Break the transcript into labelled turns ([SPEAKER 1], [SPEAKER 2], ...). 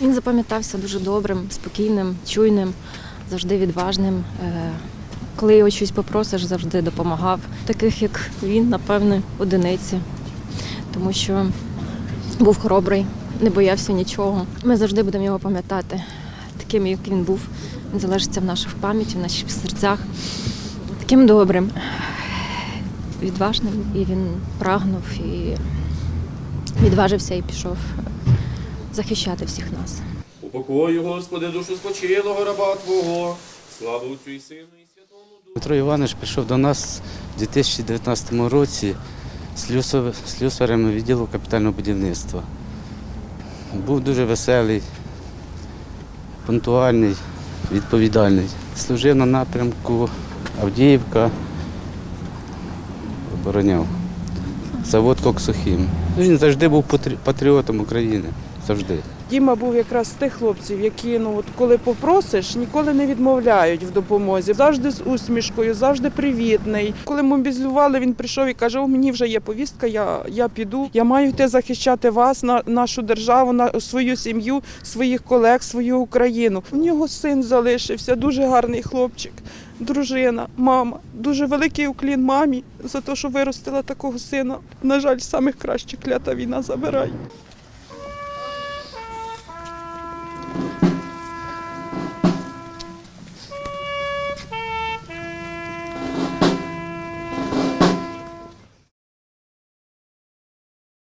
[SPEAKER 1] Він запам'ятався дуже добрим, спокійним, чуйним, завжди відважним. Е, Коли його щось попросиш, завжди допомагав. Таких як він, напевне, одиниці, тому що був хоробрий, не боявся нічого. Ми завжди будемо його пам'ятати. Таким, як він був, він залишиться в наших пам'яті, в наших серцях. Таким добрим, відважним, і він прагнув і відважився і пішов захищати всіх нас.
[SPEAKER 2] Упокой, Господи, душу спочилого раба Твого, славу Отцю і Сину і Святому Духу.
[SPEAKER 3] Петро Іванович прийшов до нас у 2019 році слюсар- слюсарем відділу капітального будівництва. Був дуже веселий, пунктуальний, відповідальний. Служив на напрямку Авдіївка, обороняв. Завод Коксохім. Ну, Він завжди був патріотом України. Завжди.
[SPEAKER 4] Діма був якраз з тих хлопців, які ну от коли попросиш, ніколи не відмовляють в допомозі. Завжди з усмішкою, завжди привітний. Коли мобілізували, він прийшов і каже: У мені вже є повістка, я, я піду. Я маю йти захищати вас, на нашу державу, на свою сім'ю, своїх колег, свою Україну. У нього син залишився, дуже гарний хлопчик, дружина, мама. Дуже великий уклін мамі за те, що виростила такого сина. На жаль, самих кращих клята війна забирає. Thank you.